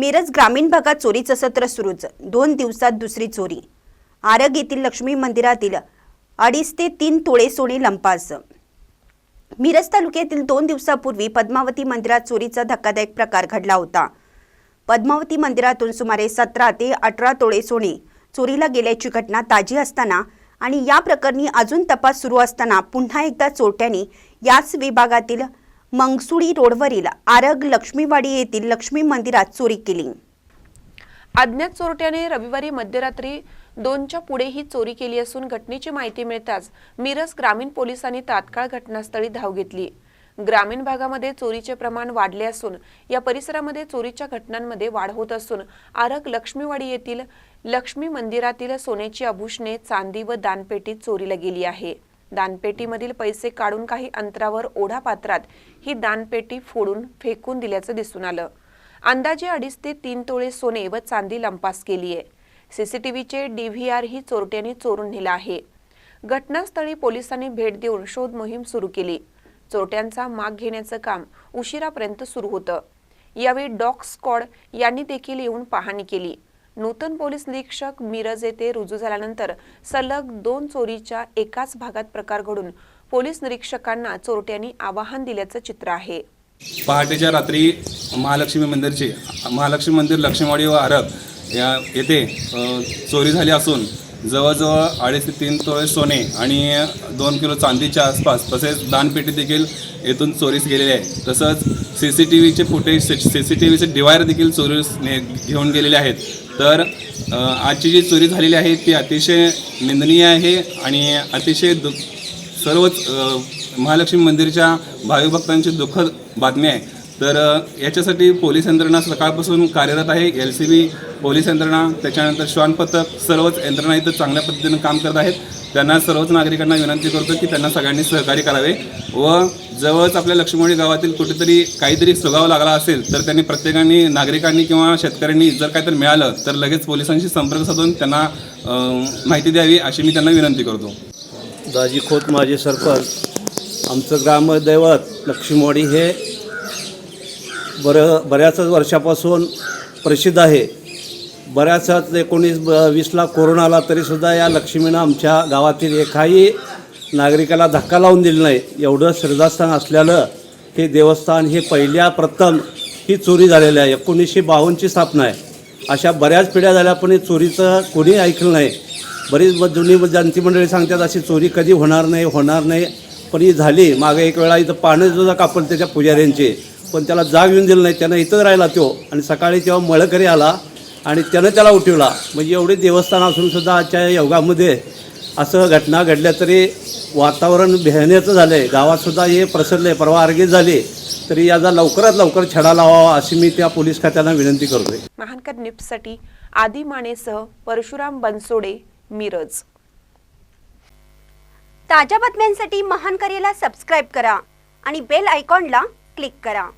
मिरज ग्रामीण भागात चोरीचं सत्र सुरूच. दोन दिवसात दुसरी चोरी. आरग येथील लक्ष्मी मंदिरातील अडीच ते तीन तोळे सोने लंपास. मिरज तालुक्यातील दोन दिवसापूर्वी पद्मावती मंदिरात चोरीचा धक्कादायक प्रकार घडला होता. पद्मावती मंदिरातून सुमारे सतरा ते अठरा तोळे सोने चोरीला गेल्याची घटना ताजी असताना आणि या प्रकरणी अजून तपास सुरू असताना पुन्हा एकदा चोरट्यांनी याच विभागातील मंगसुळी रोडवरील आरग लक्ष्मीवाडी येथील लक्ष्मी मंदिरात चोरी केली. अज्ञात चोरट्याने रविवारी मध्यरात्री दोनच्या पुढे ही चोरी केली असून घटनेची माहिती मिळताच मिरज ग्रामीण पोलिसांनी तात्काळ घटनास्थळी धाव घेतली. ग्रामीण भागामध्ये चोरीचे प्रमाण वाढले असून या परिसरामध्ये चोरीच्या घटनांमध्ये वाढ होत असून आरग लक्ष्मीवाडी येथील लक्ष्मी मंदिरातील सोन्याची आभूषणे चांदी व दानपेटी चोरीला गेली आहे. दानपेटीमधील पैसे काढून काही अंतरावर ओढा पात्रात ही दानपेटी फोडून फेकून दिल्याचं दिसून आलं. अंदाजे अडीच ते तीन तोळे सोने व चांदी लंपास केली आहे. सीसीटीव्हीचे डीव्हीआर ही चोरट्यांनी चोरून नेला आहे. घटनास्थळी पोलिसांनी भेट देऊन शोध मोहीम सुरू केली. चोरट्यांचा माग घेण्याचं काम उशिरापर्यंत सुरू होतं. यावेळी डॉग स्कॉड यांनी देखील येऊन पाहणी केली. नूतन पोलीस निरीक्षक मिरज येथे रुजू झाल्यानंतर सलग दोन चोरीच्या एकाच भागात प्रकार घडून पोलीस निरीक्षकांना चोरट्यांनी आवाहन दिल्याचं चित्र आहे. पहाटेच्या रात्री महालक्ष्मी मंदिरची महालक्ष्मी मंदिर लक्ष्मीवाडी व आरग या येथे चोरी झाली असून जवळजवळ अडीच ते तीन तोळे सोने आणि दोन किलो चांदीच्या आसपास तसेच दानपेटी देखील येथून चोरीस गेलेले आहे. तसंच सी सी टी व्हीचे फुटेज सी सी टी व्हीचे डिवायर देखील चोरीस ने घेऊन गेलेले आहेत. तर आजची जी चोरी झालेली आहे ती अतिशय निंदनीय आहे आणि अतिशय दु सर्वच महालक्ष्मी मंदिरच्या भाविक भक्तांची दुःखद बातमी आहे. तर याच्यासाठी पोलीस यंत्रणा सकाळपासून कार्यरत आहे. एल सी बी पोलीस यंत्रणा त्याच्यानंतर श्वान पथक सर्वच यंत्रणा इथं चांगल्या पद्धतीनं काम करत आहेत. त्यांना सर्वच नागरिकांना विनंती करतो की त्यांना सगळ्यांनी सहकार्य करावे व जवळच आपल्या लक्ष्मणी गावातील कुठेतरी काहीतरी सुगाव लागला असेल तर त्यांनी प्रत्येकाने नागरिकांनी किंवा शेतकऱ्यांनी जर काहीतरी मिळालं तर लगेच पोलिसांशी संपर्क साधून त्यांना माहिती द्यावी अशी मी त्यांना विनंती करतो. दाजी खोत माजी सरपंच. आमचं ग्रामदैवत लक्ष्मीवाडी हे बरं बऱ्याच वर्षापासून प्रसिद्ध आहे. बऱ्याचच एकोणीस ब वीसला कोरोना आला तरीसुद्धा या लक्ष्मीनं आमच्या गावातील एकाही नागरिकाला धक्का लावून दिला नाही. एवढं श्रद्धास्थान असलेलं हे देवस्थान हे पहिल्या प्रथम ही चोरी झालेली आहे. एकोणीसशे बावन्नची स्थापना आहे. अशा बऱ्याच पिढ्या झाल्या पण हे चोरीचं कोणी ऐकलं नाही. बरीच जुनी जनती मंडळी सांगतात अशी चोरी कधी होणार नाही होणार नाही. पण ही झाली. मागे एक वेळा इथं पाणी सुद्धा कापलं त्याच्या पुजाऱ्यांची. पण त्याला जाग येऊन दिलं नाही. त्यानं इथंच राहिला तो. आणि सकाळी तेव्हा मळकरी आला आणि त्यानं त्याला उठवला. म्हणजे एवढे देवस्थान असून सुद्धा आजच्या योगामध्ये असं घटना घडल्या तरी वातावरण भेहण्याचं झालं आहे गावात सुद्धा हे प्रसरले परवा अर्गे झाले तरी याचा लवकरात लवकर छडा लावावा अशी मी त्या पोलीस खात्याला विनंती करतोय. महानकर निप्ससाठी आदी मानेसह परशुराम बनसोडे मिरज. ताज्या बातम्यांसाठी महान करेला सबस्क्राईब करा आणि बेल आयकॉनला क्लिक करा.